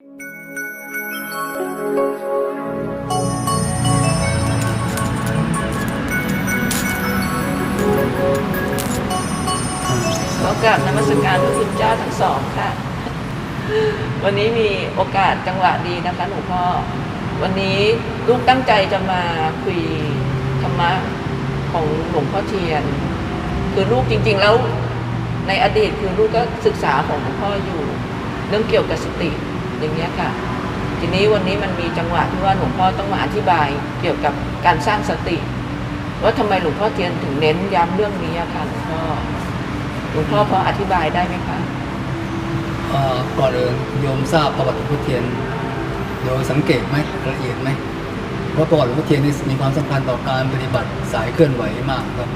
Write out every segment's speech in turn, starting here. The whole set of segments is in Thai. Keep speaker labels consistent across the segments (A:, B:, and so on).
A: ขอกราบนมัสการพระคุณเจ้าทั้งสองค่ะ วันนี้มีโอกาสจังหวะดีนะคะหลวงพ่อ วันนี้ลูกตั้งใจจะมาคุยธรรมะของหลวงพ่อเทียน คือลูกจริง ๆ แล้วในอดีตคือลูกก็ศึกษาของหลวงพ่ออยู่ เรื่องเกี่ยวกับสติ อย่างเงี้ยค่ะ ทีนี้วันนี้มันมีจังหวะที่ว่าหลวงพ่อต้องมาอธิบายเกี่ยวกับการสร้างสติ ว่าทำไมหลวงพ่อเทียนถึงเน้นย้ำเรื่องนี้ค่ะหลวงพ่อหลวงพ่อพออธิบายได้ไหมคะ
B: เอ่อก่อนอื่นโยมทราบประวัติหลวงพ่อเทียนโดยสังเกตไหมละเอียดไหมเพราะประวัติหลวงพ่อเทียนนี่มีความสำคัญต่อการปฏิบัติสายเคลื่อนไหวมากครับ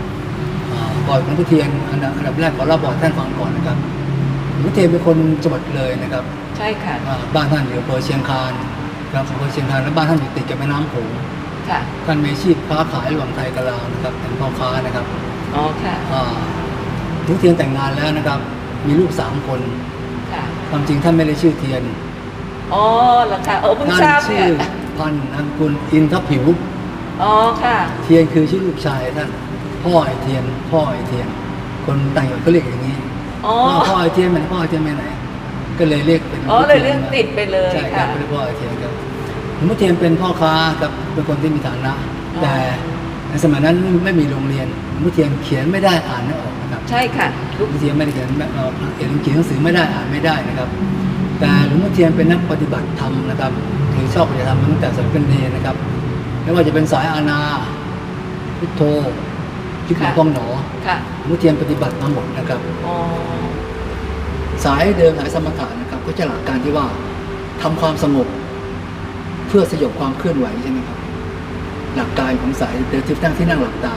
B: อ่าประวัติหลวงพ่อเทียนอันดับแรกขอเล่าประวัติท่านฟังก่อนนะครับ วงพ่อเทียนเป็นคนจังหวัดเลยนะครับ
A: ใช่ค่ะ
B: อ่าบ้านท่านอยู่อำเภอเชียงคานครับอำเภอเชียงคานและบ้านท่านอยู่ติดกับแม่น้ำโขง
A: ค่ะ
B: ท่านมีอาชีพค้าขายระหว่างไทยกับลาวนะครับเป็นพ่อค้านะครับ
A: อ๋อค่ะ
B: อ่าหลวงพ่อเทียนแต่งงานแล้วนะครับ มีลูกสามคน
A: ค่ะ
B: ความจริงท่านไม่ได้ชื่อเทียน
A: อ๋อเหรอคะเออเพิ่ง
B: ท่าน
A: ทราบ
B: ชื่
A: เนี่
B: อยพันนามกุลอินทผิว
A: อ๋อค่ะ
B: เทียนคือชื่อลูกชายท่านพ่อไอเทียน พ่อไอเทียน คนต่างจังหวัดก็เรียกอย่างนี้
A: อ๋อ
B: พ่อพ่อไอเทียนมันพ่อไอเทียนไปไหน ก็เลยเรียกเป็น
A: อ๋อเลยเรื่องติดไปเลย
B: ใช่ครั
A: ค่ะ
B: บเป็นพ่อไอเทียนครับหลวงพ่อเทียนเป็นพ่อค้าครับเป็นคนที่มีฐานะ
A: อ๋อ
B: แต่ในสมัยนั้นไม่มีโรงเรียนหลวงพ่อเทียนเขียนไม่ได้อ่านไม่ออกนะครับ
A: ใช่ค่ะ
B: หลวงพ่อเทียนไม่ได้เขียนเอ่อเขียนเขียนหนังสือไม่ได้อ่านไม่ได้นะครับ แต่หลวงพ่อเทียนเป็นนักปฏิบัติธรรมนะครับถือชอบปฏิบัติธรรมมาตั้งแต่สมัยเป็นเนรนะครับ ไม่ว่าจะเป็นสายอาณาพุทโธ ยุบหนอ
A: ค่ะ
B: พองหนอ
A: ค่ะ
B: หลวงพ่อเทียนปฏิบัติมาหมดนะครับ
A: อ๋อ
B: สายเดิมสายสมถะนะครับ ก็จะหลักการที่ว่าทำความสงบเพื่อสยบความเคลื่อนไหวใช่ไหมครับ หลักการของสายเดิมที่ตั้งที่นั่งหลับตา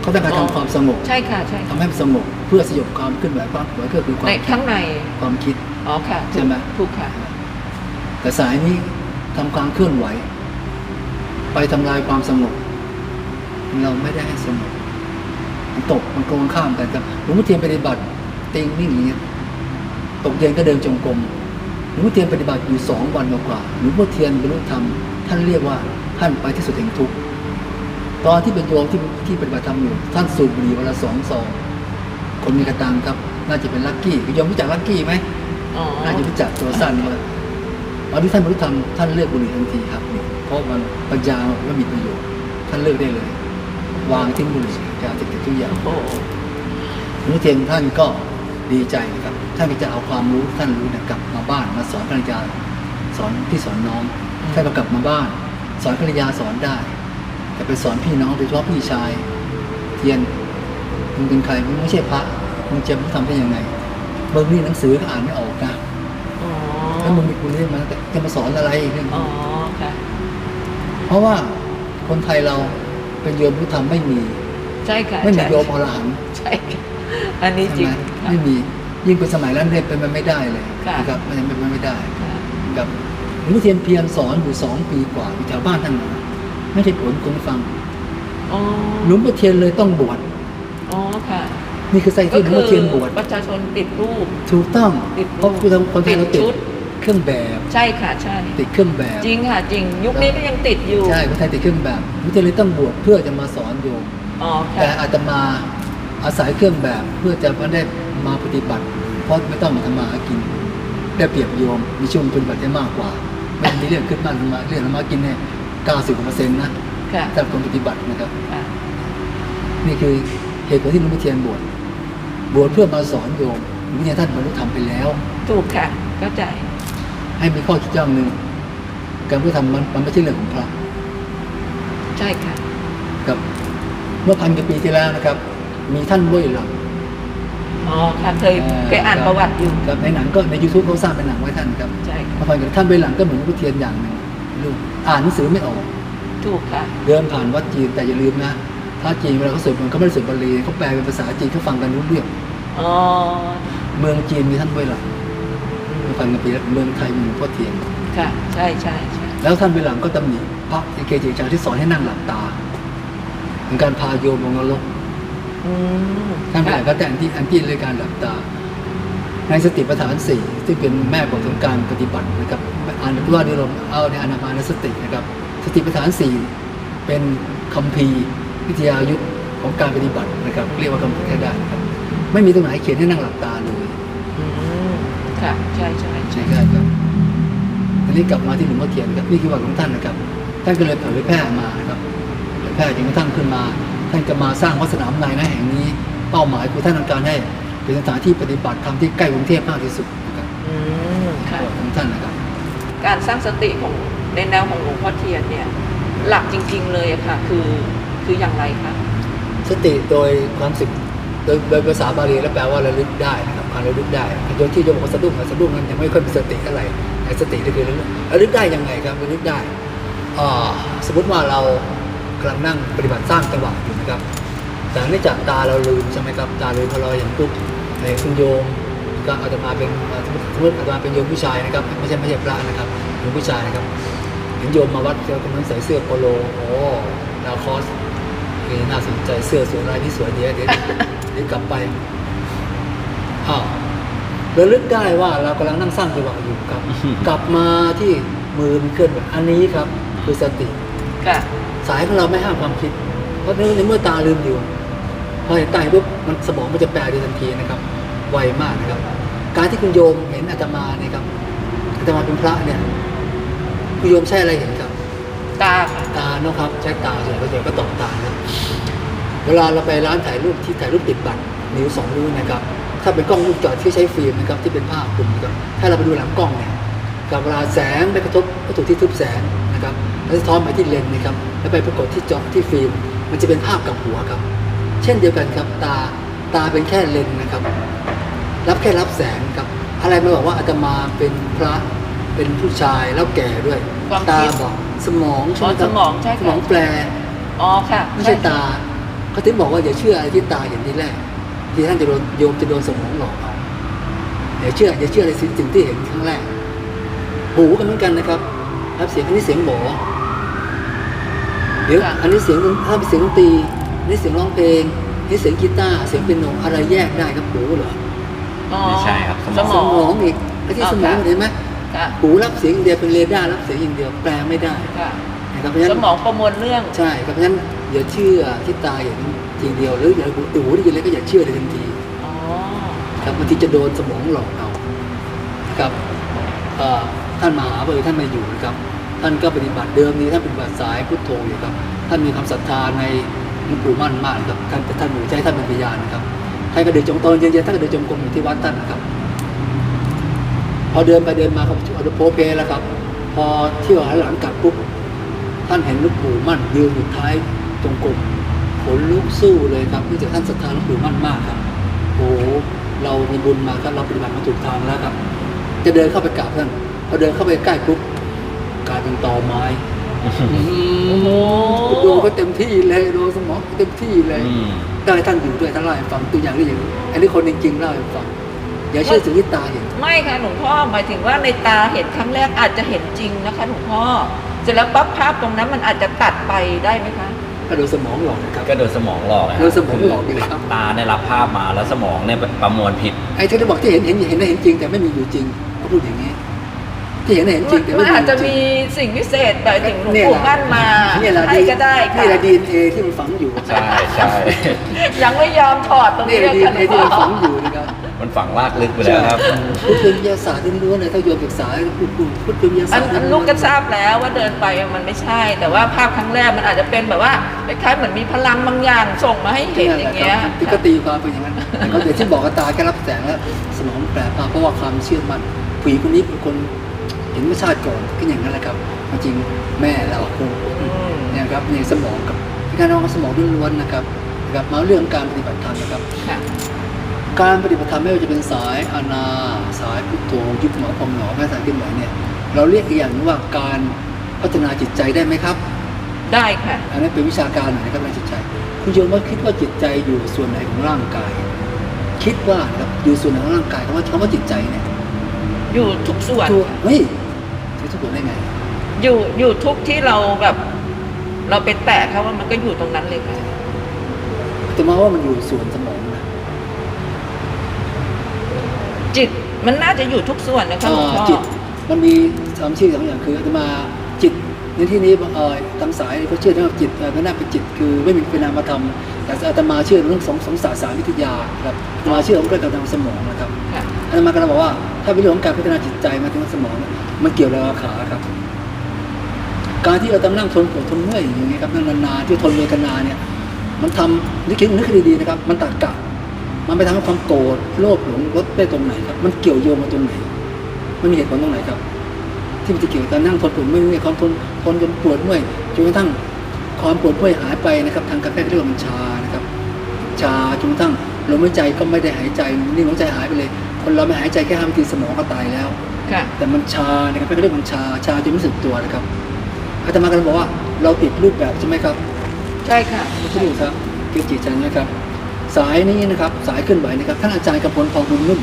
B: เขาต้องการทำความสงบ
A: ใช่ค่ะใช่
B: ทำให้มันสงบเพื่อสยบความเคลื่อนไหวความเคลื่อนไหวก็คือความ
A: ในข้างใน
B: ความคิด
A: อ๋อค่ะ
B: ใช่ไหม
A: ถูกค่ะ
B: แต่สายนี้ทำความเคลื่อนไหว ไปทำลายความสงบเราไม่ได้ให้สงบมัน ตกมันโกงข้ามกันครับหลวงพ่อเทียนปฏิบัติติงนิ่งอย่างเงี้ยตกเย็นก็เดินจงกรมหลวงพ่อเทียนปฏิบัติอยู่สองวันกว่าๆหลวงพ่อเทียนบรรลุธรรมท่านเรียกว่าท่านไปที่สุดแห่งทุกข์ตอนที่เป็นโยมที่ที่ปฏิบัติธรรมอยู่ท่านสูบบุหรี่วันละสองซองคนมีกระตังครับ น่าจะเป็นลักกี้โยมรู้จักลักกี้ไหม
A: อ๋อ
B: น่าจะรู้จักตัวสั้นว่าตอนที่ท่านบรรลุธรรมท่านเลิกบุหรี่ทันทีครับเพราะมันปัญญาไม่มีประโยชน์ท่านเลิกได้เลย วางทิ้งบุหรี่ ยาเสพติดทุกอย่าง
A: โอ้
B: หลวงพ่อเทียนท่านก็ดีใจนะครับท่านก็จะเอาความรู้ท่านรู้เนี่ยกลับมาบ้านมาสอนภรรยาสอนพี่สอนน้องท่านก็กลับมาบ้าน สอนภรรยาสอนได้ แต่ไปสอนพี่น้องโดยเฉพาะพี่ชาย เทียนมึงเป็นใครมึงไม่ใช่พระมึงจะทำได้ยังไงเบิ่งนี่หนังสือก็อ่านไม่ออกนะ
A: อ๋อ
B: แล้วมึงมีคุณเรียนมาจะมาสอนอะไรอีกเรื่อง
A: อ๋อค่ะ
B: เพราะว่าคนไทยเราเป็นโยมผู้ทำไม่มี
A: ใช่ค่ะ
B: ไม่มี
A: ใช่
B: โยมอรหันต์
A: ใช่ค่ะอันนี้จริ
B: ใช่
A: ง
B: ไหม
A: ค่ะ
B: ไม่มียิ่งเป็นสมัยนั้นเนี่ยเป็นไปไม่ได้เลย
A: ค่ะ
B: นะครับมันเป็นไปไม่ได้
A: ค่ะ
B: กับหลวงพ่อเทียนเพียรสอนอยู่สองปีกว่าอยู่แถวบ้านท่านนะไม่ได้ผลคนฟัง
A: อ๋อ
B: หลวงพ่อเทียนเลยต้องบวช
A: อ๋อค่ะ
B: นี่คือสาเหตุ
A: ก็
B: ที่หลวง
A: คื
B: พ่อเทียนบวช
A: ประชาชนติดรูป
B: ถูกต้อง
A: ติด
B: เพราะคือคนไทยเราติด
A: ชุด
B: เครื่องแบบ
A: ใช่ค่ะใช่
B: ติดเครื่องแบบ
A: จริงค่ะจริง ยุคนี้ก็ยังติดอยู่
B: ใช่คนไทยติดเครื่องแบบหลวงพ่อเทียนเลยต้องบวชเพื่อจะมาสอนโยม
A: อ๋อ
B: แต่
A: ค่ะ
B: อาตมาอาศัยเครื่องแบบเพื่อจะไม่ได้มาปฏิบัติ เพราะไม่ต้องมาทำมาหากิน ได้เปรียบโยมมีช่วงปฏิบัติได้มากกว่าไม่มีเรื่องขึ้นบ้านทำมาเรื่องทำมากินเนี่ยเก้าสิบเปอร์เซ็นต์นะ
A: ค่ะ
B: สำหรับคนปฏิบัตินะครับ
A: ค่ะ
B: นี่คือเหตุผลที่หลวงพ่อเทียนบวชบวชเพื่อมาสอนโยมหลวงพ่อเทียนท่านบรรลุธรรมไปแล้ว
A: ถูกค่ะเข้าใจ
B: ให้มีข้อคิดย่างหนึ่งการพุทธธรรมมันมันไม่ใช่เรื่องของพระ
A: ใช่ค่ะ
B: ครับเมื่อพันกว่าปีที่แล้วนะครับ มีท่านเว่ยหลัง
A: อ๋อค่ะเคยเคยอ่านประวัติอยู่
B: ครับในหนังก็ในยูทูบเขาสร้างเป็นหนังไว้ท่านครับ
A: ใช่ค่ะ
B: มาฟังกับท่านเว่ยหลังก็เหมือนหลวงพ่อเทียนอย่างหนึ่งลูกอ่านหนังสือไม่ออก
A: ถูกค่ะ
B: เดินผ่านวัดจีนแต่อย่าลืมนะพระจีนเวลาเขาสวดมนต์เขาไม่ได้สวดบาลีเขาแปลเป็นภาษาจีนเขาฟังกันรู้เรื่อง
A: อ๋อ
B: เมืองจีนมีท่านเว่ยหลังมาฟังกันปีแล้วเมืองไทยมีหลวงพ่อเทียน
A: ค่ะใช่ใช่ใช่
B: แล้วท่านเว่ยหลังก็ตำหนิพระเกจิอาจารย์ที่สอนให้นั่งหลับตา เป็นการพาโยมลงนรก
A: อืม
B: ท่านเว่ยหลังก็
A: ค่ะ
B: แต่อันที่อันที่เลยการหลับตา ในสติปัฏฐานสี่ที่เป็นแม่บทของการปฏิบัตินะครับอ่านว่าในลมเอาในอนามานุสตินะครับ สติปัฏฐานสี่เป็นคัมภีร์วิทยายุทธของการปฏิบัตินะครับ เรียกว่าคัมภีร์แท้ได้นะครับ ไม่มีตรงไหนเขียนให้นั่งหลับตาเลย
A: อืมค่ะ ใช่ใช่ใช่
B: ใช่ครับทีนี้กลับมาที่หลวงพ่อเทียนครับนี่คือวัดของท่านนะครับท่านก็เลยเผยแพร่มานะครับเผยแพร่จนกระทั่งขึ้นมา ท่านก็มาสร้างวัดสนามในนะแห่งนี้ เป้าหมายคือท่านต้องการให้เป็นสถานที่ปฏิบัติธรรมที่ใกล้กรุงเทพมากที่สุดนะครับ
A: อืมค่ะ
B: ของท่านนะครับ
A: การสร้างสติของในแนวของหลวงพ่อเทียนเนี่ยหลักจริง ๆ เลยอะค่ะคือคืออย่างไรคะ
B: สติโดยความสึกโดยโดยภาษาบาลีแล้วแปลว่าระลึกได้นะครับการระลึกได้โดยที่โยมบอกว่าสะดุ้งอะสะดุ้งนั้นยังไม่ค่อยมีสติเท่าไหร่แต่สติก็คือระลึกระลึกได้ยังไงครับระลึกได้อ่าสมมติว่าเรา กำลังนั่งปฏิบัติสร้างจังหวะอยู่นะครับ แต่เนื่องจากตาเราลืมใช่ไหมครับตาลืมพอเราเห็นปุ๊บในคุณโยมก็อาจจะมาเป็นเอ่อสมมติสมมติอาจจะมาเป็นโยมผู้ชายนะครับ ไม่ใช่ไม่ใช่พระนะครับโยมผู้ชายนะครับเห็นโยมมาวัดเจอกำลังใส่เสื้อโปโลโอ้ลาคอสนี่น่าสนใจเสื้อสวยลายนี้สวยดีเดี๋ยวเดี๋ยวกลับไปอ้าวระลึกได้ว่าเรากำลังนั่งสร้างจังหวะอยู่ครับ กลับมาที่มือมันเคลื่อนไหวอันนี้ครับ คือสติ
A: ค่ะ
B: สายของเราไม่ห้ามความคิด เพราะในเมื่อตาลืมอยู่พอเห็นตาปุ๊บมันสมองมันจะแปลได้ทันทีนะครับไวมากนะครับ การที่คุณโยมเห็นอาตมาเนี่ยครับอาตมาเป็นพระเนี่ยคุณโยมใช่อะไรเห็นครับ
A: ตาค่ะ
B: ตาเนอะครับใช้ตาส่วนประโยชน์ก็ตอกตานะเวลาเราไปร้านถ่ายรูปที่ถ่ายรูปติดบัตรนิ้วสองนิ้วนะครับ ถ้าเป็นกล้องวงจรที่ใช้ฟิล์มนะครับที่เป็นภาพกลุ่มนะครับถ้าเราไปดูหลังกล้องเนี่ยกับเวลาแสงไปกระทบวัตถุที่ทึบแสงนะครับ แล้วสะท้อนไปที่เลนส์นะครับแล้วไปปรากฏที่จอที่ฟิล์มมันจะเป็นภาพกับหัวครับ เช่นเดียวกันครับตาตาเป็นแค่เลนส์นะครับ รับแค่รับแสงครับ อะไรมาบอกว่าอาตมาเป็นพระเป็นผู้ชายแล้วแก่ด้วย
A: ความ
B: ตา
A: คิด
B: บอกสมองใช่
A: อ๋
B: ไห
A: อ
B: มครับ
A: สมองใช่
B: ส
A: ค่ะ
B: มองแปล
A: อ๋อค่ะ
B: ไม่ใช่ตาเขาถึงบอกว่าอย่าเชื่ออะไรที่ตาเห็นทีแรก ที่ท่านจะโดนโยมจะโดนสมองหลอกเอาอย่าเชื่ออย่าเชื่ออะไรสิ่งที่เห็นครั้งแรก หูกันเหมือนกันนะครับ รับเสียงอันนี้เสียงหมอ เดี๋ยวอันนี้เสียงถ้าเป็นเสียงดนตรีอันนี้เสียงร้องเพลงอันนี้เสียงกีตาร์เสียงเปียโนอะไรแยกได้ครับหูเหรอ
A: อ๋อ
C: ไม่ใช่ครับสมอง
A: ส
B: ส
A: ม
B: ม
A: อ
B: องงอีกไอ้ที่สมองเห็นไหม
A: ค่ะ
B: หูรับเสียงอย่างเดียวเป็นเรดาร์รับเสียงอย่างเดียวแปลไม่ได้
A: ค่ะ
B: นะครับเพราะฉะ
A: ส
B: นั้น
A: มองประมวลเรื่อง
B: ใช่ครับเพราะฉะนั้นอย่าเชื่อที่ตาเห็นทีเดียวหรืออย่าหูหูได้ยินแล้วก็อย่าเชื่อเลยทันที
A: อ๋อ
B: ครับบางทีจะโดนสมองหลอกเอานะครับเอ่อท่านมหาเบอร์ท่านไมาอยู่นะครับ ท่านก็ปฏิบัติเดิมนี้ท่านปฏิบัติสายพุทโธอยู่ครับ ท่านมีความศรัทธาในหลวงปู่มั่นมากครับท่านท่านหนูใจท่านเป็นพยานนะครับท่านก็เดินจงตอนเย็นๆท่านก็เดินจงกรมอยู่ที่วัดท่านนะครับ พอเดินไปเดินมาครับเอาโพเพแล้วครับ พอเที่ยวหันหลังกลับปุ๊บท่านเห็นหลูกปู่มั่นยืนอยู่ท้ายจงกรมขนลุกสู้เลยครับเนื่องจากท่านศรัทธาหลวงปู่มั่นมากครับโอ้เรามีบุญมาครับเราปฏิบัติมาถูกทางแล้วครับ จะเดินเข้าไปกราบท่านพอเดินเข้าไปใกล้ปุ๊บ กลายเป็นตอไม้
A: โอ้โห
B: โดนก็เต็มที่เลยโดนสมองเต็มที่เลย
C: อืม
B: ก็ให้ท่านอยู่ด้วยท่านเล่าให้ฟังตัวอย่างที่อย่างอันนี้คนจริงๆเล่าให้ฟังอย่าเชื่อสิ่งที่ตาเห็น
A: ไม่ค่ะหลวงพ่อหมายถึงว่าในตาเห็นครั้งแรกอาจจะเห็นจริงนะคะหลวงพ่อเสร็จแล้วปั๊บภาพตรงนั้นมันอาจจะตัดไปได้ไหมคะ
B: ก็โดนสมองหลอกนะครับ
C: ก็โดนสมองหลอกนะครั
B: โดนสมองหลอกอยู่แล้ว
C: ตาได้รับภาพมาแล้วสมองเนี่ยประมวลผิด
B: ไอ้ที่ได้บอกที่เห็นเห็นเห็นเห็นจริงแต่ไม่มีอยู่จริงเขาพูดอย่างนี้ ที่เห็นเห็นจริงแต่
A: มั
B: ไม่
A: น
B: มี
A: อาจจะ
B: ยู่ริ
A: มี
B: ง
A: สิ่งพิเศษหมายถึงหลวง
B: เนี่ย
A: ปู่
B: แหละ
A: มั่นมา
B: นี่แหละ
A: ให้ก็ได้ค่ะ
B: นี่แหละดีเอ็นเอที่มันฝังอยู่
C: ใช่ใช่
A: ยังไม่ยอมถอดตรง
B: นี่
A: นี้
B: แหละ
A: เลย
B: ดี
A: ค่ะ
B: เอ็น
A: หล
B: เอ
A: วง
B: ที่
A: พ่อ
B: มันฝังอยู่นะครับ
C: มันฝังลากลึกไปแล้วครับ
B: พุทธวิทยาศาสตร์ล้วนๆเลยถ้าโยมศึกษาพุทธพุทธวิทยาศา
A: อั
B: ส
A: น
B: ตร์
A: อันลูกก็ทราบแล้วว่าเดินไปมันไม่ใช่ แต่ว่าภาพครั้งแรกมันอาจจะเป็นแบบว่าคล้ายๆเหมือนมีพลังบางอย่างส่งมาให้เห็นอย่างเงี้ย
B: ที่ก็ตีความเป็นอย่างนั้นแต่เขาเดี๋ยวที่บอกกับตาแค่รับแสงแล้วสมองแปลภาพเพราะว่าความเชื่อมั่นผู้หญิงคนนี้เป็นคน เห็นเมื่อชาติก่อนก็อย่างนั้นแหละครับจริงแม่เราคง
A: อืม
B: เนี่ยครับในสมองกับการเอาสมองล้วนๆนะครับนะครับมาเรื่องการปฏิบัติธรรมนะครับ
A: ค่ะ
B: การปฏิบัติธรรมไม่ว่าจะเป็นสายอานา สายพุทโธยุบหนอพองหนอแม่สายขึ้นไหวเนี่ย เราเรียกอีกอย่างหนึงว่าการพัฒนาจิตใจได้ไหมครับ
A: ได้ค่ะ
B: อันนั้นเป็นวิชาการหน่อยนะครับในจิตใจ คุณโยมว่าคิดว่าจิตใจอยู่ส่วนไหนของร่างกาย คิดว่านะครับอยู่ส่วนไหนของร่างกายคำว่าคำว่าจิตใจเนี่ย
A: อยู่ทุกส่วน
B: ตัวเฮ้ย ใช้ทุกส่วนได้ไง
A: อยู่อยู่ทุกที่เราแบบ เราไปแตะเขาว่ามันก็อยู่ตรงนั้นเลยค่ะ
B: แต่มาว่ามันอยู่ส่วนสมองนะ
A: จิตมันน่าจะอยู่ทุกส่วนนะคะหลวงพ่อ
B: จิต มันมีสามชื่อสองอย่างคืออาตมาจิตในที่นี้เอ่อทางสายเขาเชื่อว่าจิตเอ่อมันน่าเป็นจิตคือไม่มีเป็นนามธรรมแต่อาตมาเชื่อเรื่องสองสองศาสตร์สารวิทยาครับอาตมาเชื่อเรื่องการทางสมองนะครับ
A: ค่ะ
B: อาตมากำลังบอกว่า ถ้าเป็นเรื่องของการพัฒนาจิตใจมาถึงสมองเนี่ยมันเกี่ยวกับขาครับ การที่เราต้งนั่งทนปวดทนเมื่อยอย่างนี้ครับนั่งนานๆที่ทนเวทนาเนี่ย มันทำนึกคิดนึกให้ดีๆนะครับ มันตัดกะมันไปทำให้ความโกรธโลภหลงลดได้ตรงไหนครับ มันเกี่ยวโยงมาตรงไหน มันมีเหตุผลตรงไหนครับ ที่มันจะเกี่ยวกับการนั่งทนปวดเมื่อยความทนทนจนปวดเมื่อยจนกระทั่งความปวดเมื่อยหายไปนะครับ ทางการแพทย์เรียกว่ามันชานะครับ ชาจนกระทั่งลมหายใจก็ไม่ได้หายใจนิ่งหัวใจหายไปเลย คนเราไม่หายใจแค่ห้านาทีสมองก็ตายแล้ว
A: ค่ะ
B: แต่มันชานะครับแพทย์เรียกมันชาชาจนไม่รู้สึกตัวนะครับอาตมากำลังบอกว่าเราติดรูปแบบใช่ไหมครับ
A: ใช่ค่ะ
B: พุทธรูปครับเกจิจันนะครับ สายนี้นะครับสายเคลื่อนไหวนะครับท่านอาจารย์กำพลทองบุญนุ่ม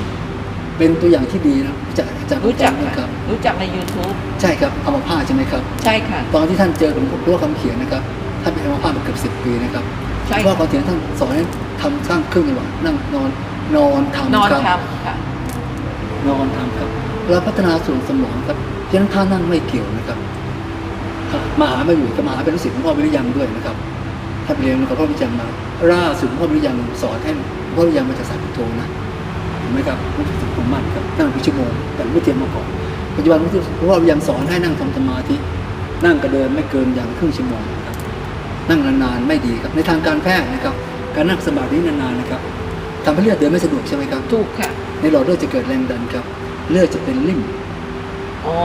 B: เป็นตัวอย่างที่ดีนะจากอาจารย์
A: รู้จัก
B: นะค
A: ค่ะ
B: รับ
A: รู้จักใน YouTube
B: ใช่ครับเอามาผ้าใช่ไหมครับ
A: ใช่ค่ะ
B: ตอนที่ท่านเจอผมรู้ว่าคำเขียนนะครับท่านเป็นอัมพาตมาเกือบสิบปีนะครับ
A: ใช่
B: เพราะว่าคำเขียนท่านสอนให้ทำสร้างเครื่องจังหวะนั่งนอน นอนทำ
A: นอน
B: ครับ
A: ทำค่ะ
B: นอนทำครับเราพัฒนาส่วนสมองครับเพราะฉะนั้นท่านั่งไม่เกี่ยวนะครับมหามาอยู่กับมหาเป็นลูกศิษย์หลวงพ่อวิริยังด้วยนะครับท่านไปเรียนกับพ่อวิริยังมาล่าสุดหลวงพ่อวิริยังสอนให้หลวงพ่อวิริยังมาจากสายพุทโธนะเห็นไหมครับลูกศิษย์ผมมั่นครับนั่งเป็นชั่วโมงแต่ไม่เตรียมมาก่อนปัจจุบันหลวงพ่อวิริยังสอนให้นั่งทำสมาธินั่งกระเดินไม่เกินอย่างครึ่งชั่วโมงครับนั่งนานๆไม่ดีครับในทางการแพทย์นะครับ การนั่งสมาธินานๆนะครับ ทำให้เลือดเดินไม่สะดวกใช่ไหมครับ
A: ถูกค่ะ
B: ในหลอดเลือดจะเกิดแรงดันครับ เลือดจะเป็นริ่ม
A: อ๋อ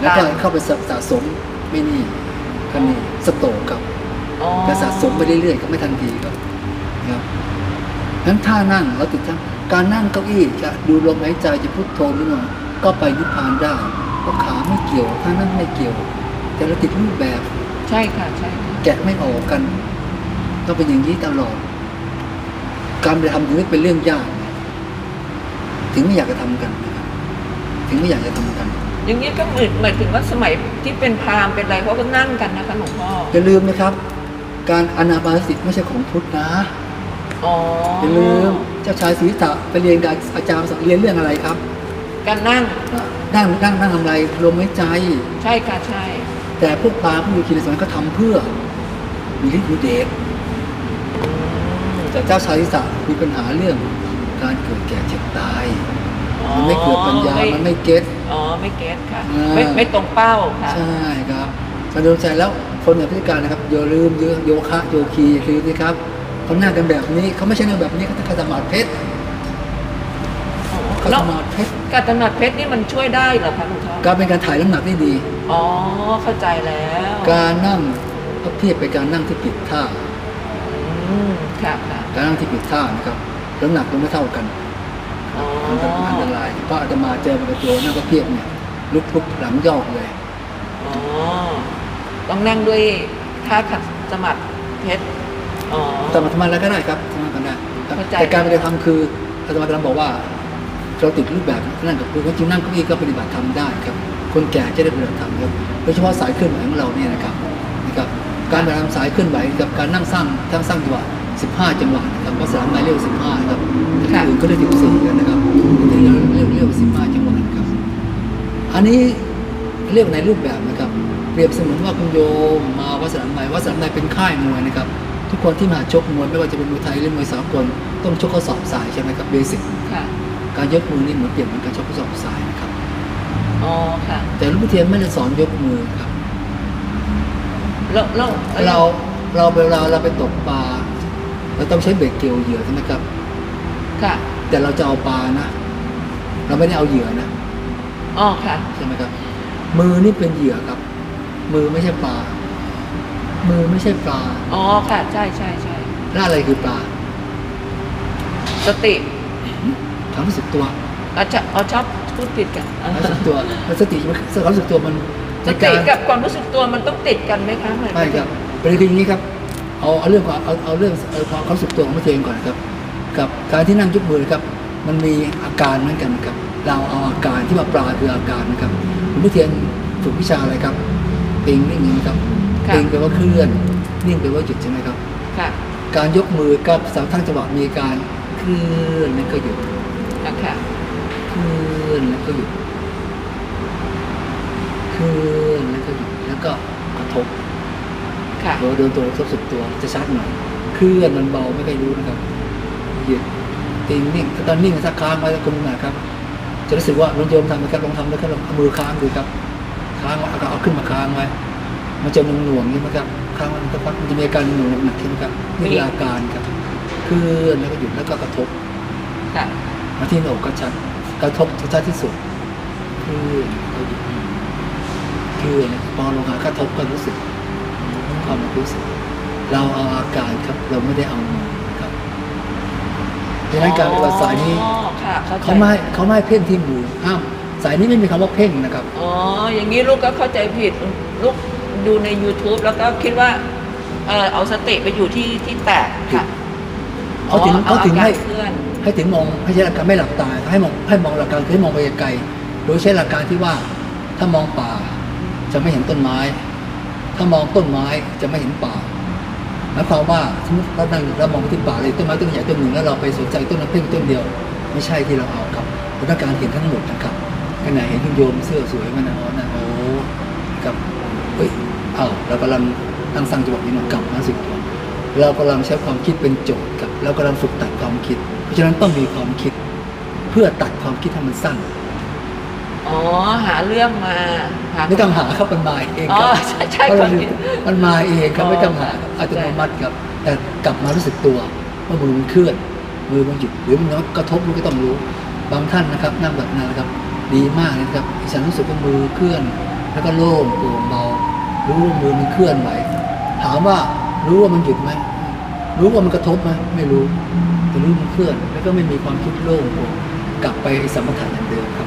B: แล้ว
A: ตา
B: ก็เข้าไปสะสะสมไม่นี่ก็นี่สโตรกครับ
A: อ๋อ
B: จะสะสมไปเรื่อยๆก็ไม่ทันทีครับนะครับนั้นท่านั่งเราติดทั้งการนั่งเก้าอี้จะดูลมหายใจจะพุทโธนิดหน่อยก็ไปนิพพานได้เพราะขาไม่เกี่ยวท่านั่งไม่เกี่ยว แต่เราติดรูปแบบ
A: ใช่ค่ะใช่ค่ะ
B: แกะไม่ออกกันต้องเป็นอย่างนี้ตลอด การไปทำถึงไม่เป็นเรื่องยาก ถึงไม่อยากจะทำกันนะครับถึงไม่อยากจะทำกัน
A: อย่างนี้ก็เหมือนหมายถึงว่าสมัยที่เป็นพราหมณ์เป็นอะไรเขาก็นั่งกันนะคะหลวงพ่อ
B: อย่าลืมนะครับ การอนาปานสติไม่ใช่ของพุทธนะ
A: อ๋อ
B: อย่าลืมเจ้าชายศรีษะไปเรียนกับอาจารย์เรียนเรื่องอะไรครับ
A: การนั่ง
B: นั่งนั่งนั่งทำอะไรลมหายใจ
A: ใช่ค่ะใช่
B: แต่พวกปลาพวกยูคีในสมัยก็ทำเพื่อมีฤทธิ์มีเดช
A: อืม
B: แต่เจ้าชายศรีษะมีปัญหาเรื่องการเกิดแก่เจ็บตาย
A: อ๋อ
B: มันไม่เกิดปัญญา มันไม่เก็ต
A: อ๋อไม่เก็ตค่ะ
B: อ่า
A: ไม่ไม่ตรงเป้าค่ะ
B: ใช่ครับสะดวกใจแล้วคนในพิธีการนะครับอย่าลืมโยโยคะโยคีคือสิครับเขาหน้ากันแบบนี้เขาไม่ใช่หน้าแบบนี้เขาจะสมาธิเพชรเขา
A: แล้
B: ส
A: ว
B: มาธิเพชร
A: การตำหนักเพชรนี่มันช่วยได้เหรอคะหลวงพ่อ
B: การเป็นการถ่ายน้ำหนักที่ดี
A: อ๋อเข้าใจแล้ว
B: การนั่งก็เทียบไปการนั่งที่ผิดท่า
A: อืมค่ะค่ะ
B: การนั่งที่ผิดท่านะครับน้ำหนักมันไม่เท่ากัน
A: อ๋อ
B: มันเป็นอันตรายเพราะอาตมาเจอมาโจนั่งก็เพียบเนี่ยลุกทุบหลังยอกเลย
A: อ๋อต้องนั่งด้วยท่าขัดสมาธิเพชรอ๋อ
B: แต่มาทำอะไรก็ได้ครับทำอะไรก็ได้ครับ
A: เข้าใจ
B: แต่การปฏิบัติธรรมคืออาตมากำลังบอกว่าเราติดรูปแบบนั่งกับคุณจริงนั่งเก้าอี้ก็ปฏิบัติธรรมได้ครับ คนแก่จะได้ปฏิบัติธรรมครับโดยเฉพาะสายเคลื่อนไหวของเราเนี่ยนะครับนะครับ การปฏิบัติธรรมสายเคลื่อนไหวกับการนั่งสร้างทั้งสร้างจังหวะ 15 จังหวะนะครับภาษาไม้เรียกว่า15นะครับที่อื่นก็เรียก14กันนะครับที่เราเรียกเรียกว่า15 จังหวะนะครับ อันนี้เรียกในรูปแบบนะครับ เปรียบเสมือนว่าคุณโยมมาวัดสนามในวัดสนามในเป็นค่ายมวยนะครับ ทุกคนที่มาชกมวยไม่ว่าจะเป็นมวยไทยหรือมวยสากลต้องชกข้อสอบสายใช่ไหมครับเบสิก
A: ค่ะ
B: การยกมือนี่เหมือนเปรียบเหมือนการชกข้อสอบสายนะครับ
A: อ๋อค่ะ
B: แต่หลูกพ่อเทียนไม่ได้สอนยกมือครับ
A: แล้วแล้ว
B: เราเราเวลาเราไปตกปลา เราต้องใช้เบ็ดเกี่ยวเหยื่อใช่ไหมครับ
A: ค่ะ
B: แต่เราจะเอาปลานะ เราไม่ได้เอาเหยื่อนะ
A: อ๋อค่ะ
B: ใช่ไหมครับ มือนี่เป็นเหยื่อครับ มือไม่ใช่ปลา มือไม่ใช่ปลา
A: อ๋อค่ะใช่ใช่ใช่
B: แล้วอะไรคือปลา
A: สติ
B: ความรู้สึกตัว
A: อาจจะเอาชอบพูดผิดกัน
B: ความรู้สึกตัวมันสติมันความรู้สึกตัวมัน
A: ส
B: ใน
A: ติ
B: การ
A: กับความรู้สึกตัวมันต้องติดกันไหมคะเหมือน
B: ใช่ครับประเด็นคืออย่างนี้ครับ เอาเอาเรื่องความเอาเอาเรื่องเอาความความรู้สึกตัวของพระเทงก่อนนะครับ กับการที่นั่งยกมือนะครับ มันมีอาการเหมือนกันครับ เราเอาอาการที่มาปลาคืออาการนะครับคุณพุทเทียนฝึกวิชาอะไรครับปิงนิ่งนะครับปิงแปลว่าเคลื่อนนิ่งแปลว่าหยุดใช่ไหมครับ
A: ค่ะ
B: การยกมือกับสามทั้งจังหวะมีการเคลื่อนแล้วก็หยุด
A: ค่ะค่ะ
B: เคลื่อนแล้วก็หยุดเคลื่อนแล้วก็หยุดแล้วก็กระทบ
A: ค่ะ
B: เราเดินตัวทบสึกตัวจะชัดหน่อยเคลื่อนมันเบาไม่ค่อยรู้นะครับหยุดติงนิ่งถ้าตอนนิ่งสักค้างไว้แล้วคุณนะครับ จะรู้สึกว่าลองโยมทำนะครับลองทำแล้วก็ลองเอามือค้างดูครับ ค้างไว้เอาเอาขึ้นมาค้างไว้มันจะหน่วงๆนี่ไหมครับค้างไว้มันสักพักมันจะมีอาการหน่วงหนักๆใช่ไหมครับนี่คืออาการครับเคลื่อนแล้วก็หยุดแล้วก็กระทบ
A: ค่ะ
B: มาที่หน้าอกก็ชัดกระทบชัดที่สุดคือก็หยุดคือพอลงหากระทบก็รู้สึก ความรู้สึก เราเอาอาการครับเราไม่ได้เอามือครับดังนั้นการปฏิบัติสายนี้
A: อ๋อค่ะเข้าใจ
B: เขาไม่ให้เขาไม่ให้เพ่งที่มือห้ามสายนี้ไม่มีคำว่าเพ่งนะครับ
A: อ๋อ อย่างนี้ลูกก็เข้าใจผิด ลูกดูใน YouTube แล้วก็คิดว่า เออเอาสติไปอยู่ที่ที่แตกค่ะ
B: เขาถึง
A: อ๋อ
B: เขาถึง
A: อ
B: ให้
A: กรเคลื่อน
B: ให้ถึงมองให้ใช้หลักการไม่หลับตาให้มองให้มองหลักการคือให้มองไปไกลๆโดยใช้หลักการที่ว่าถ้ามองป่าจะไม่เห็นต้นไม้ ถ้ามองต้นไม้จะไม่เห็นป่าหมายความว่าสมมติเรานั่งเรามองไปที่ป่าเลยต้นไม้ต้นใหญ่ต้นหนึ่งแล้วเราไปสนใจต้นนั้นเพียงต้นเดียว ไม่ใช่ที่เราเอาครับเราต้องการเห็นทั้งหมดนะครับขณะเห็นคุณโยมเสื้อสวยมันนะอ๋อนะโอ้ครับเฮ้ยเอาเรากำลังตั้งสั่งจังหวะนี้มันกลับมาสึกตัวเรากำลังใช้ความคิดเป็นโจทย์ครับเรากำลังฝึกตัดความคิด เพราะฉะนั้นต้องมีความคิดเพื่อตัดความคิดให้มันสั้น
A: อ๋อหาเรื่องมาหา
B: ไม่ต้องหาครับมันมาเอง
A: อ๋
B: ค
A: อ
B: รับ
A: ใช่ใช่
B: เพราะ
A: ค
B: เรา
A: นนี้
B: มันมาเองครับ
A: อ๋อ
B: ไม่ต้องหาอัตโนมัติครับ แต่กลับมารู้สึกตัวว่ามือมันเคลื่อนมือมันหยุดหรือมันกระทบมันก็ต้องรู้ บางท่านนะครับนั่งแบบนั้นนะครับ ดีมากเลยนะครับดิฉันรู้สึกว่ามือเคลื่อน แล้วก็โล่งโปร่งเบารู้ว่ามือมันเคลื่อนไหวถามว่ารู้ว่ามันหยุดไหมรู้ว่ามันกระทบไหมไม่รู้แต่รู้มันเคลื่อน แล้วก็ไม่มีความคิดโล่งโปร่ง กลับไปสมถะอย่างเดิมครับ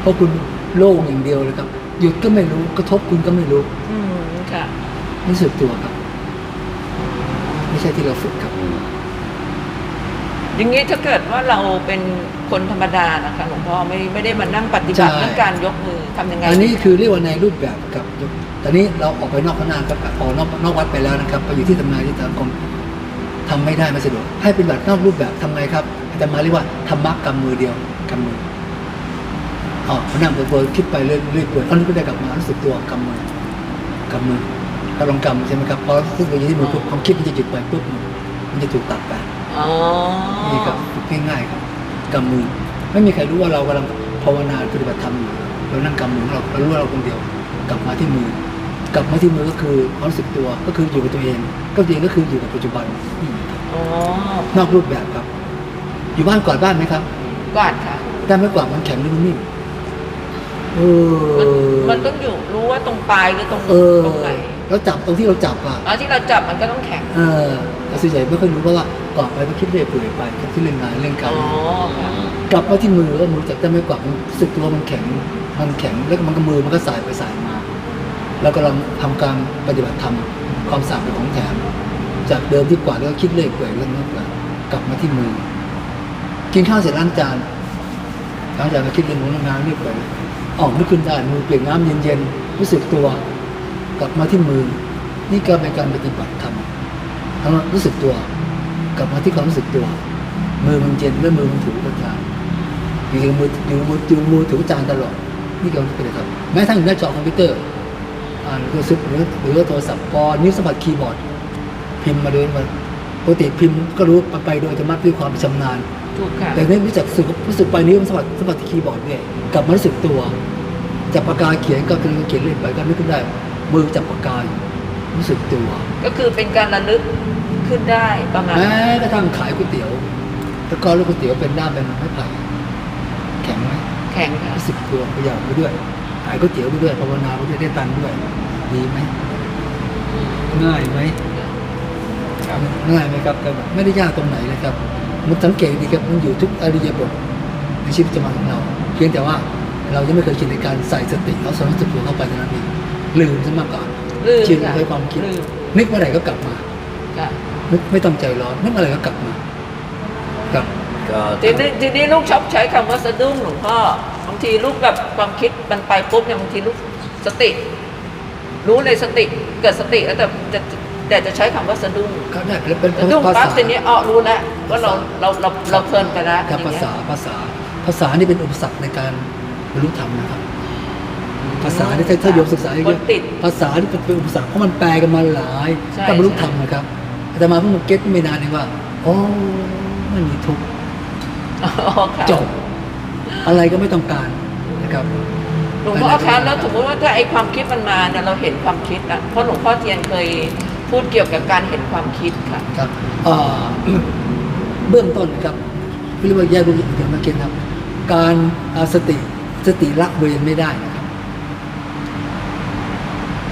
B: เพราะคุณโล่งอย่างเดียวเลยครับ หยุดก็ไม่รู้กระทบคุณก็ไม่รู้
A: อืมค่ะ
B: รู้สึกตัวครับ ไม่ใช่ที่เราฝึกครับ
A: อย่างนี้ถ้าเกิดว่าเราเป็นคนธรรมดานะคะหลวงพ่อไม่ไม่ได้มานั่งปฏิบัติ
B: ใช่
A: เรื่องการยกมือทำยังไง
B: อันนี้คือเรียกว่าในรูปแบบครับ ตอนนี้เราออกไปนอกพระนามครับออกนอกนอกวัดไปแล้วนะครับ ไปอยู่ที่ทำงานที่สังคมทำไม่ได้ไม่สะดวกให้เป็นแบบนอกรูปแบบทำไงครับ อาจารย์มาเรียกว่าธรรมะกำมือเดียวกำมืออ๋อพระนามเปิดๆคิดไปเรื่อยๆเรื่อยๆอันนี้ก็ได้กลับมารู้สึกตัวกำมือกำมือถ้าลองกำใช่ไหมครับพอรู้สึกไปอยู่ที่มือปุ๊บความคิดมันจะหยุดไปปุ๊บมันจะถูกตัดไป
A: อ๋อ
B: นี่ครับฝึกง่ายๆครับกำมือไม่มีใครรู้ว่าเรากำลังภาวนาปฏิบัติธรรมอยู่เรานั่งกำมือของเราเรารู้ว่าเราคนเดียว กลับมาที่มือกลับมาที่มือก็คือความรู้สึกตัวก็คืออยู่กับตัวเอง ก็ตัวเองก็คืออยู่กับปัจจุบันนี่ครับ
A: อ๋อน
B: อกรูปแบบครับ อยู่บ้านกวาดบ้านไหมครับ
A: กวาดค่ะ
B: ได้ไหม่กวาดมันแข็งหรือมันนิ่มเอ
A: มัน
B: อ
A: มันต้องอยู่รู้ว่าตรงปลายหรือตรง
B: เออ
A: ตรงไหน
B: แล้วจับตรงที่เราจับอะ
A: อ๋อที่เราจับมันก็ต้องแข็ง
B: เออแต่ส่วนใหญ่ไม่ค่อยรู้เพราะว่ากวาดไปก็คิดเรื่อยเปื่อยไปครับที่เรื่องงานเรื่องการ
A: อ๋อค่ะ
B: กลับมาที่มือแล้วมือจับได้ไม่กวาดมันรู้สึกตัวมันแข็ง มันแข็งแล้วมันก็มือมันก็สายไปสายมาแล้วก็เราทำการปฏิบัติธรรมความสะอาดเป็นของแถม จากเดิมที่กวาดแล้วก็คิดเรื่อยเปื่อยเรื่องนั้นเปื่อยกลับมาที่มือ กินข้าวเสร็จล้างจานล้างจานก็คิดเรื่องนู้นเรื่องน้ำนี่เปื่ออกนึกขึ้นได้มือเปลี่ยนน้ำเย็นๆรู้สึกตัว กลับมาที่มือ นี่ก็เป็นการปฏิบัติธรรมทำให้รู้สึกตัว กลับมาที่ความรู้สึกตัว มือมันเย็นแล้วมือมันถูกระจานอยู่มืออยู่มืออยู่มือถูจานตลอดนี่ก็เป็นครับแม้ทั้งหน้าจอคอมพิวเตอร์อ่านหรือซุปหรือหรือว่าโทรศัพท์พอนิ้วสัมผัสคีย์บอร์ด พิมพ์มาโดยมันปกติพิมพ์ก็รู้ไปโดยอัตโนมัติด้วยความชำนาญ
A: ถูกค่ะ
B: แต่ไม่รู้จักสึกรู้สึกไปนิ้วมันสัมผัสสัมผัสที่คีย์บอร์ดเนี่ยกลับมารู้สึกตัวจับปากกาเขียนก็คือเขียนเรื่อยไปก็นึกขึ้นได้มือจับปากกาอยู่รู้สึกตัว
A: ก็คือเป็นการระลึกขึ้นได้ประมาณ
B: แม้กระทั่งขายก๋วยเตี๋ยวแต่ก่อนลูกก๋วยเตี๋ยวเป็นด้ามเป็นไม้ไผ่แข็งไหม
A: แข็งค่ะ
B: รู้สึกตัวพยายามไปด้วยขายก๋วยเตี๋ยวไปด้วยภาวนาไปด้วยได้ตังค์ด้วยดีไหมง่ายไหม
C: ครับ
B: ง่ายไหมครับก็ไม่ได้ยากตรงไหนเลยครับ มันสังเกตดีครับมันอยู่ทุกอริยบทในชีวิตประจำวันของเรา เพียงแต่ว่าเรายังไม่เคยคิดในการใส่สติเอาสมสติตัวเข้าไปเท่านั้นเองลืมซะมากกว่า
A: ลืม
B: ชิน
A: ค่ะ
B: ด้วยความคิด
A: ลืม
B: นึกเมื่อไหร่ก็กลับมา
A: ค่ะ
B: นึกไม่ต้องใจร้อนนึกเมื่อไหร่ก็กลับมาครับ
C: ก็
A: ทีนี้ทีนี้ลูกชอบใช้คำว่าสะดุ้งหลวงพ่อบางทีลูกแบบความคิดมันไปปุ๊บเนี่ยบางทีลูกสติ รู้เลยสติเกิดสติแล้วแต่จะ แต่จะใช้คำว่าสะดุ้ง
B: ครับเนี่ยเป็น
A: สะดุ้ง
B: ภา
A: ปั๊
B: ษา
A: บทีนี้อ๋อรู้แล้วว่าเราเราเราเราเพลินไปแล้ว
B: ครับ
A: อย่
B: ภาง
A: เงี้ย
B: ษาภาษาภภาษานี่เป็นอุปสรรคในการบรรลุธรรมนะครับ ภาษาที่ถ้าถ้าโยมศึกษาเย
A: คน
B: อะ
A: ติด
B: ภาษาที่เป็นอุปสรรคเพราะมันแปลกันมาหลาย
A: ใช่
B: การบรรลุธรรมนะครับอาตมาเพิ่งมาเก็ตไม่นานเองว่าโอ้ไม่มีทุกข์
A: อ๋อค่ะ
B: จบอะไรก็ไม่ต้องการนะครับ
A: หลวงพ่อคะแล้วสมมติว่าถ้าไอความคิดมันมาเนี่ยเราเห็นความคิดอะเพราะหลวงพ่อเทียนเคย พูดเกี่ยวกับการเห็นความคิดค่ะ
B: ครับอ่าเบื้องต้นนะครับเรียกว่าแยกรูปอย่างเดียวมาเก็ตครับ การอ่าสติสติละเวรไม่ได้นะครับ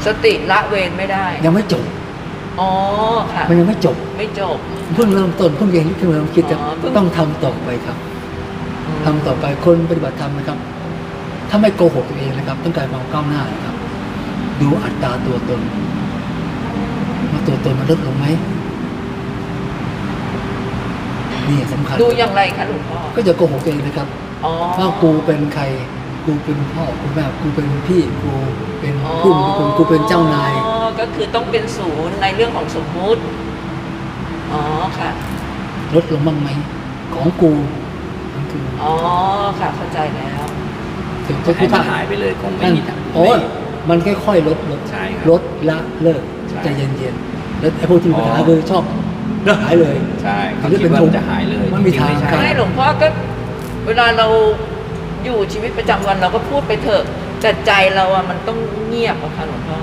A: สติละเวรไม่ได้
B: ยังไม่จบ
A: อ๋อค่ะ
B: มันยังไม่จบ
A: ไม่จบ
B: เพิ่งเริ่มต้นเพิ่งเรียนเพิ่งเริ่มคิดจะ
A: อ๋อเพิ่ง
B: ต้องทำต่อไปครับทำต่อไปคนปฏิบัติธรรมนะครับ ถ้าไม่โกหกตัวเองนะครับ ต้องการความก้าวหน้านะครับ ดูอัตตราตัวตนว่า ตัวตนมันลดลงไหมนี่สำคัญ
A: ดูอย่างไรคะหลวงพ่อ
B: ก็จะโกหกตัวเองนะครับ
A: อ๋อ
B: ว่ากูเป็นใคร กูเป็นพ่อกูแม่กูเป็นพี่กูเป็น
A: อ๋อ
B: ผู้มีคุณกูเป็นเจ้านาย
A: อ๋อก็คือต้องเป็นศูนย์ในเรื่องของสมมุติอ๋อค่ะ
B: ลดลงบ้างไหมของกูมันคือ
A: อ๋อค่ะเข้าใจแล้ว
B: ถึง
C: จะ
B: จะ
C: ให้
B: พูด
C: มันหายไปเลยคงไม่มีทาง
B: โอ้ยมันค่อยๆลดลด
C: ใช่ครับ
B: ลดละเลิก
C: ใช่
B: ใจเย็นๆ แล้วไอ้พวกที่มีปัญหา
C: อ๋อ
B: คือชอบแล้วหายเลย
C: ใช่เขา
B: หรือ
C: คิดว่า
B: เป็น
C: มันจะหายเลย
B: มันมี
C: จริๆ
B: ทาง
C: ไใช่
A: ไม่หลวงพ่อก็เวลาเราอยู่ชีวิตประจำวันเราก็พูดไปเถอะแต่ใจเราอะมันต้องเงียบอะค่ะหลวงพ่อ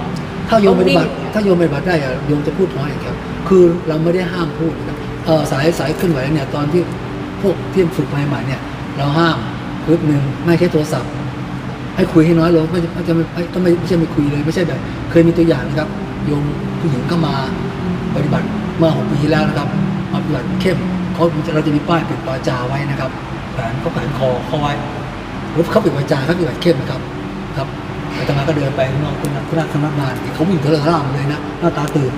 B: ถ้าโยมปฏิบัติ
A: ต้องนิ่ง
B: ถ้าโยมปฏิบัติได้อะโยมจะพูดน้อยครับ คือเราไม่ได้ห้ามพูดนะครับเออสายสายขึ้นไหวเนี่ยตอนที่พวกที่ฝึกใหม่ๆเนี่ย เราห้ามคือหนึ่งไม่ใช้โทรศัพท์ให้คุยให้น้อยลงไม่ไม่จะไม่ไม่ก็ไม่ไม่ใช่ไม่คุยเลยไม่ใช่แบบ เคยมีตัวอย่างนะครับ โยมผู้หญิงก็มาปฏิบัติเมื่อหกปีที่แล้วนะครับมาปฏิบัติเข้มเขาเราจะมีป้ายปิดวาจาไว้นะครับแขวนเขาแขวนคอเขาไว้แล้วเขาปิดวาจาเขาปฏิบัติเข้มนะครับครับอาตมาก็เดินไปข้างนอกคุณนักคุณนักสำนักงานเขาวิ่งเถอะล่ามเลยนะหน้าตาตื่น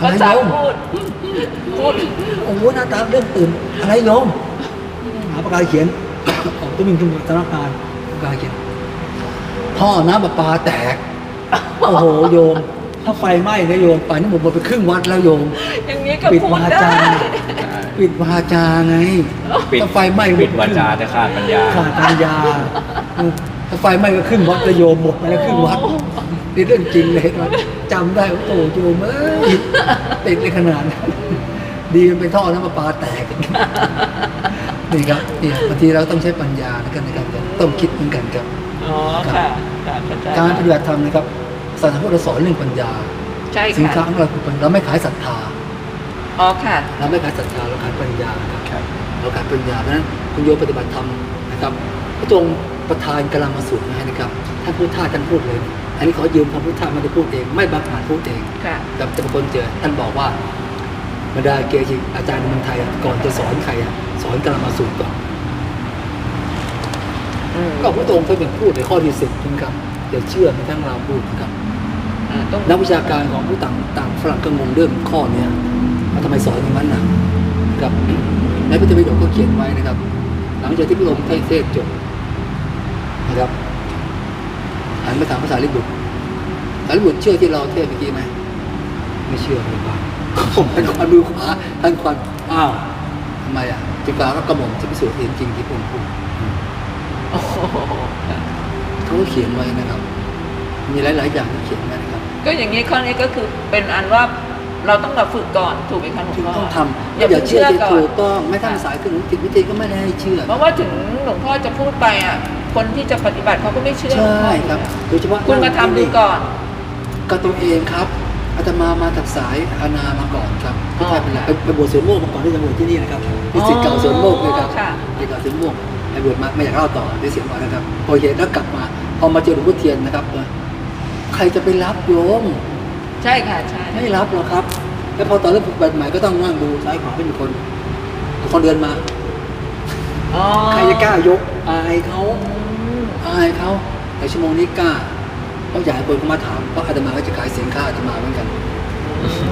A: ภาษาพูดพูด
B: โอ้โหหน้าตาเริ่มตื่นอะไรโยมหาปากกาเขียนออกตัววิ่งขึ้นสำนักงานปากกาเขียน ท่อน้ำประปาแตก โอ้โหโยม ถ้าไฟไหม้นะโยมป่านนี้หมดหมดไปครึ่งวัดแล้วโยม
A: อย่างนี้ก็
B: ปิด
A: พูด
B: วา
A: ได้
B: จาปิดวาจาไง
C: ปิด
B: ถ้าไฟไหม้หม
C: ปิด
B: ไป
C: วา
B: ครึ่ง
C: จาจะขาดปัญญา
B: ขาดปัญญาเออถ้าไฟไหม้ก็ครึ่งวัดแล้วโยมหมดไปแล้วครึ่งวัดนี่เรื่องจริงเลยนะจำได้ว่าโอ้โยมเอ้ยติดเลยขนาดนั้นดีมันเป็นท่อน้ำประปาแตก นี่ครับเนี่ยบางทีเราต้องใช้ปัญญาในการในการต้องคิดเหมือนกันครับ
A: อ๋อค่ะค่ะเข้าใจ
B: การปฏิบัติธรรมนะครับศาสนาพุทธเราสอนเรื่องปัญญา
A: ใช่
B: สินค้า
A: ค่ะ
B: ของเราคือปัญญาเราไม่ขายศรัทธา
A: อ๋อค่ะ
B: เราไม่ขายศรัทธาเราขายปัญญาครับเราขายปัญญาเพราะฉะนั้นคุณโยมปฏิบัติธรรมนะครับพระองค์ประทานกลามาสูตรมาให้นะครับท่านพูดท่าท่านพูดเลยอันนี้ขอยืมคำพูดท่าไมาได้พูดเองไม่บังอาจพูดเอง
A: ค่ะ
B: แต่จะเป็นคนเจอท่านบอกว่าบรรดาเกจิอาจารย์ในเมืองไทยอะก่อนจะสอนใครอะสอนกลามาสูตรก่อน
A: อืม
B: ก็พระองค์เคยเป็นพูดในข้อที่สิบนะครับ อย่าเชื่อในทั้งเราพูดนะครับ
A: อ่าต้อง
B: นักวิชาการของผู้ต่างต่างฝรั่งก็งงเรื่องข้อเนี้ยว่าทำไมสอนอย่างนั้นนะนะครับในพระธรรมปิฎกก็เขียนไว้นะครับ หลังจากที่พระองค์เทศน์จบนะครับหันมาถามภาษาลิบุตรสารีบุตรเชื่อที่เราเทศน์เมื่อกี้ไหมไม่เชื่อเลยว่าผมท่านควันมือขวาท่านควันอ้าวทำไมอะจึงกล่าวก็กระหม่อมจะพิสูจน์เห็นจริงที่ผมพูด
A: โอ้โหค่ะ
B: เขาก็เขียนไว้นะครับ มีหลาย ๆ อย่างที่เขียนไว้นะครับ
A: ก็อย่างนี้ข้อนี้ก็คือเป็นอันว่าเราต้องมาฝึกก่อนถูกไหมคะหลวง
B: จึง
A: พ่อ
B: ต้องทำ
A: อย่า
B: อย่า
A: เพิ่ง
B: เชื่
A: เชื่
B: อ
A: อ
B: ที่
A: ก่อน
B: ถูกต้องไม่ทำสายขึ้นผิดวิธีก็ไม่ได้ให้เชื่อ
A: เพราะว่าถึงหลวงพ่อจะพูดไปอะคนที่จะปฏิบัติเขาก็ไม่เชื่อหลวง
B: ใช่
A: พ่อ
B: ครับโดยเฉพาะ
A: คุณมาทำดูก่อน
B: กับตัวเองครับอาตมามาจากสายอานามาก่อนครับ
A: อ๋อ
B: ที่ไทยเป็นแหละไปไปบวชสวนโมกมาก่อนที่จะบวชที่นี่นะครับเป็นศิษย์เก่าสวนโมกเลยครับ
A: ค่ะ
B: ศิษย์เก่าสวนโมกไปบวชมาไม่อยากเล่าต่อได้เสียงว่านะครับพอเห็นแล้วกลับมา พอมาเจอหลวงพ่อเทียนนะครับเออใครจะไปรับโยม
A: ใช่ค่ะใช่
B: ไม่รับหรอกครับ แล้วพอตอนเริ่มปฏิบัติใหม่ก็ต้องนั่งดูซ้ายขวาไม่มีคนคนเดินมา
A: อ๋อ
B: ใครจะกล้ายกอายเขา
A: อืม
B: อายเขาแต่ชั่วโมงนี้กล้าเพราะอยากให้คนเข้ามาถามเพราะอาตมาก็จะขายสินค้าอาตมาเหมือนกัน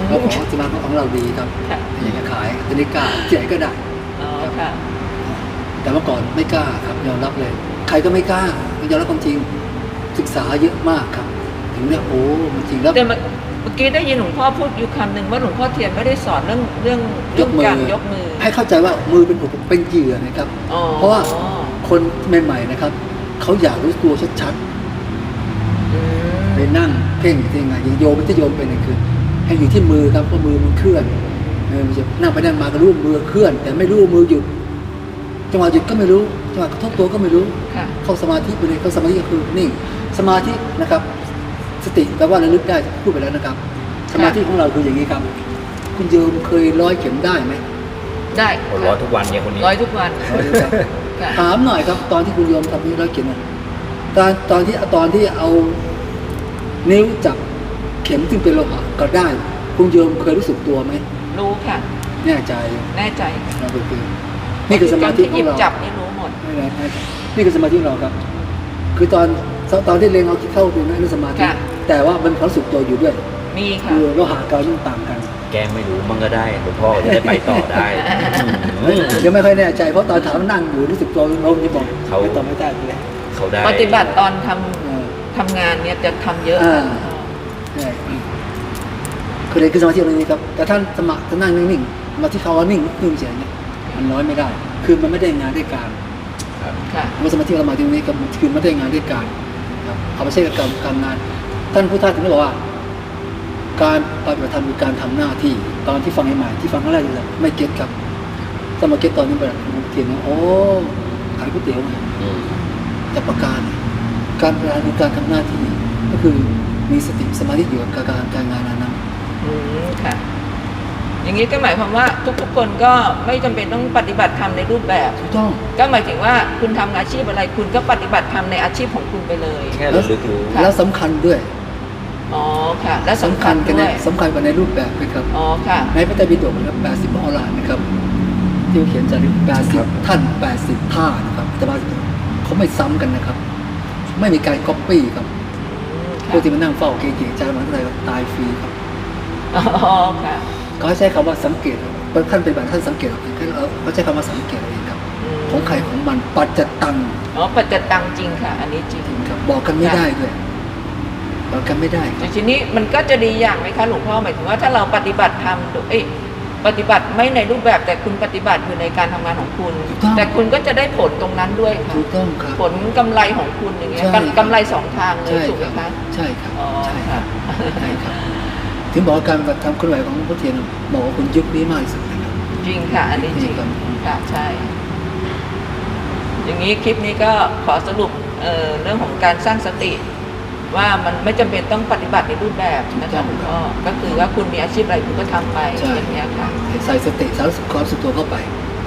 B: แล้วของอาตมาของเราดีครับ
A: ค่ะ
B: อยากจะขายตอนนี้กล้าที่ไหนก็ได้
A: อ๋อค่ะ
B: แต่เมื่อก่อนไม่กล้าครับยอมรับเลย ใครก็ไม่กล้าต้องยอมรับความจริงศึกษาเยอะมากครับ ถึงเนี่ยโอ้มันจริงแล้ว
A: แต่มันเมื่อกี้ได้ยินหลวงพ่อพูดอยู่คำหนึ่งว่าหลวงพ่อเทียนไม่ได้สอนเรื่องเรื่องเรื่องการยกมือ
B: ให้เข้าใจว่ามือเป็นอุปเป็นเหยื่อนะครับ
A: อ๋อ
B: เพราะว่าคนใหม่ๆนะครับเขาอยากรู้ตัวชัด
A: อืม
B: ๆไปนั่งเพ่งที่ไงอย่างโยมไม่ได้โยมเป็นอะไรคือ ให้อยู่ที่มือครับเพราะมือมันเคลื่อนเออมันจะนั่งไปนั่งมาก็รู้ว่ามือเคลื่อน แต่ไม่รู้ว่ามือหยุด จังหวะหยุดก็ไม่รู้จังหวะกระทบตัวก็ไม่รู้
A: ค่ะ
B: เข้าสมาธิไปเลยเข้าสมาธิก็คือนิ่งสมาธินะครับ สติแปลว่าระลึกได้พูดไปแล้วนะครับ สมาธิของเราคืออย่างนี้ครับ คุณโยมเคยร้อยเข็มได้ไหม
A: ได้
C: หัวเร้อทุกวันเนี่ยคนนี้
A: ร้อยทุกวัน
B: ร้อยครับ
A: ค่ะ
B: ถามหน่อยครับ ตอนที่คุณโยมทำนี้ร้อยเข็มน่ะตอนตอนที่ตอนที่เอานิ้วจับเข็มซึ่งเป็นโลหะก็ได้ คุณโยมเคยรู้สึกตัวไหม
A: รู้ค่ะ
B: แน่ใจ
A: แน่ใจ
B: เราไปคือ นี่คือสมาธิข
A: ห
B: อ
A: ยิ
B: ง
A: บ
B: เรา
A: จับนี่รู้หมด
B: ไม่ได้ไม่ได้นี่คือสมาธิของเราครับ คือตอนตอนที่เล็งเอาเข้าตรงนั้นคือสมาธิ
A: ค่ะ
B: แต่ว่ามันความรู้สึกตัวอยู่ด้วย
A: มีค่ะ
B: คือโลหะกับมันต่างกัน
C: แกล้งไม่รู้มันก็ได้หลวงพ่อจะได้ไปต่อได้อืม
B: ยังไม่ค่อยแน่ใจเพราะตอนถามนั่งอยู่รู้สึกตัวเราจะบอก
C: เขา
B: ไม่ตอบไม่ได้เลย
C: เขาได้
A: ปฏิบัติตอนทำ
B: เออ
A: ทำงานเนี่ยจะทำเยอะ
B: อ่า ใช่คือเลยคือสมาธิตรงนี้ครับแต่ท่านสมาจะนั่งนิ่งๆสมาธิเขาว่านิ่งนิ่งเฉยเนี่ย มันน้อยไม่ได้ คือมันไม่ได้งานได้การ
C: ครับ
A: ค่ะ
B: เมื่อสมาธิเรามาที่นี้ก็คือไม่ได้งานได้การครับเอาไม่ใช่การการงาน ท่านผู้ท่านถึงได้บอกว่า การปฏิบัติธรรมคือการทำหน้าที่ ตอนที่ฟังใหม่ๆที่ฟังครั้งแรกเลยไม่เก็ตครับสมาเก็ตตอนนี้แบบเทียนว่าโอ้ขายก๋วยเตี๋ยวไง
C: อืม
B: จับประการ การปฏิบัติคือการทำหน้าที่ ก็คือมีสติสมาธิอยู่กับการการงานนั้น
A: อืมค่ะ อย่างนี้ก็หมายความว่าทุกๆ คนก็ไม่จำเป็นต้องปฏิบัติธรรมในรูปแบบ
B: ถูกต้อง
A: ก็หมายถึงว่าคุณทำอาชีพอะไร คุณก็ปฏิบัติธรรมในอาชีพของคุณไปเลย
C: แค่ระลึกรู้
A: ค่ะ
B: แล้วสำคัญด้วย
A: อ๋อค่ะ และ
B: สำ
A: สำ
B: คั
A: คั
B: ญ
A: ญ
B: กัน
A: ด้
B: ใน
A: วย
B: สำคัญกว่าในรูปแบบนะครับ
A: อ๋อค่ะ
B: ในพระไตรปิฎกนะครับ80มหาลานนะครับที่เขาเขียนจารึก80ท่าน80ท่านะครับแต่ว่าเขาไม่ซ้ำกันนะครับ ไม่มีการก๊อปปี้ครับ
A: อืม
B: พวก
A: ค่ะ
B: ที่มานั่งเฝ้าเก๋ๆใจมันอะไรก็ตายฟรีครับ
A: อ๋อค่ะ
B: เขาใช้คำว่าสังเกตบางท่านเป็นแบบท่านสังเกตเอาเองเขาใช้คำว่าสังเกตเอาเองครับ
A: ม
B: ของใครของมันปัจจตัง
A: อ๋อปัจจตังจริงค่ะ อันนี้จริง
B: ครับบอกกันไม่ได้ด้วยบอกกันไม่ได้ค
A: แต่
B: รับ
A: ทีนี้มันก็จะดีอย่างไหมคะหลวงพ่อหมายถึงว่าถ้าเราปฏิบัติธรรมโดยเอ้ยปฏิบัติไม่ในรูปแบบแต่คุณปฏิบัติอยู่ในการทำงานของคุณ แต่คุณก็จะได้ผลตรงนั้นด้วยค่ะ
B: ถูกต้องครับ
A: ผลกำไรของคุณอย่างเงี้ย
B: ใช่
A: กำกำไรสองทางเลย
B: ใช่
A: ถูกไหม
B: ครั
A: คะ
B: บใช่ครับ
A: อ๋อ
B: ใช่ค
A: ค่ะ
B: รับใช่ครับ ถึงบอกว่าการปฏิบัติธรรมเคลื่อนไหวของหลวงพ่อเทียนบอกว่าคุณยุคนี้มากที่สุดนะครับ
A: จริงค่ะ อันนี้จริง
B: จริงครับ
A: ค่ะใช่ อย่างนี้คลิปนี้ก็ขอสรุปเอ่อเรื่องของการสร้างสติ ว่ามันไม่จำเป็นต้องปฏิบัติในรูปแบบนะคะหลวงพ่อก็คือว่าคุณมีอาชีพอะไรคุณก็ทำไป
B: ใช่
A: อย่างเงี้ยค่ะ
B: ใส่สติสารสุขความรู้สึกตัวเข้าไป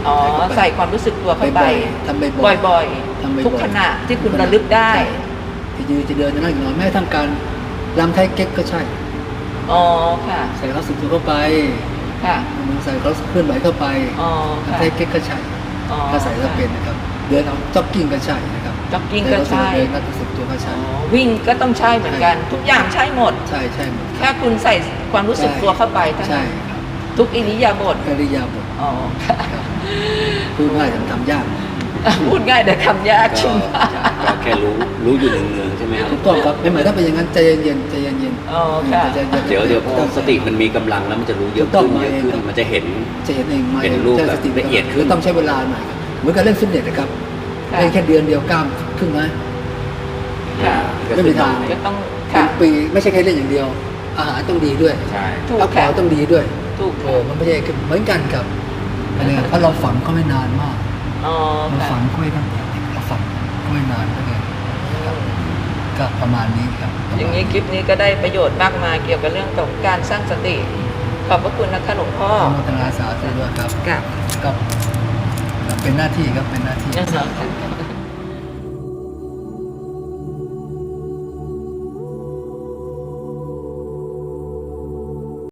A: อ๋อ
B: ใส่เข้าไป
A: ใส่ความรู้สึกตัวเข้าไป
B: บ่อยๆทำบ่อยๆ
A: บ่อย
B: ทำบ่อย
A: ๆ
B: ๆ
A: ทุกขณะที่คุณระลึกได้
B: ใช่จะยืนจะเดินจะนั่งอยู่นอนแม้ทั้งการลำไทยเก๊กก็ใช่
A: อ๋อค่ะ
B: ใส่ความรู้สึกตัวเข้าไป
A: ค่ะ
B: มันใส่ความรู้สึกเคลื่อนไหวเข้าไป
A: อ๋อ
B: ลำ
A: ค่ะ
B: ไทยเก๊กก็ใช่
A: อ๋อ
B: ถ้าใส่ก็เป็นนะครับเดินเอาจ็อกกิ้งก็ใช่นะครับ
A: จ็อกกิ้งก็ใช่
B: เดินก็รู้สึกตัวก็
A: อ๋
B: ใช่
A: อวิ่งก็ต้องใช่เหมือนกัน ทุกอย่างใช่หมด
B: ใช่ใช่หมด
A: แค่คุณใส่ความรู้สึกตัวเข้าไปเท่า
B: ใช่
A: นั้น
B: ครับ
A: ทุกอิริยาบถ
B: อริยาบท
A: อ๋อค่ะ
B: ครับพูดง่ายแต่มันทำยาก
A: พูดง่ายแต่คำยากจริง
C: ก็แค่รู้รู้อยู่เนืองๆใช่ไหมครับ
B: ถูกต้องครับไม่หมายถ้าเป็นอย่างนั้นใจเย็นๆใจเย็นๆ
A: อ๋อค่ะ
B: ใจนๆ
C: เดี๋ยวเดี๋ยวพอสติมันมีกำลังแล้วมันจะรู้เยอะขึ้นเยอะขึ้นมันจะเห็น
B: จะเห็นเองมา
C: เห็นรูป
B: ใช้
C: แบบ
B: สติ
C: ละเอียดขึ้น
B: คือต้องใช้เวลาหน่อยครับเหมือนกับเล่นฟิตเนสนะครับ
A: ค่ะ
B: เล่นแค่เดือนเดียวกล้ามขึ้นไหม
A: ค่ะ
B: ไม่มีทาง
A: ก็ต้อง
B: เป็
A: ค่ะ
B: นปีไม่ใช่แค่เล่นอย่างเดียว อาหารต้องดีด้วย
C: ใช่
A: ถูก
B: พักผ่อ
A: ค่ะ
B: นต้องดีด้วย
A: ถูก
B: โอ้มันไม่ใช่เหมือนกันกับอันนี้เพราะเราฝังก็ไม่นานมาก
A: อ๋อ
B: เรา
A: ค่ะ
B: ฝังกล้วยตั้งแต่เด็กเราฝังกล้วยนานก็เลยครับก็ประมาณนี้ครับ
A: อย่างนี้คลิปนี้ก็ได้ประโยชน์มากมายเกี่ยวกับเรื่องของการสร้างสติ ขอบพระคุณนะคะหลวงพ่อ
B: ขออนุโมทนาสาธุด้วยครับ
A: กับ
B: ก็เป็นหน้าที่ครับเป็นหน้าที่
A: นั่นเหรอค่ะ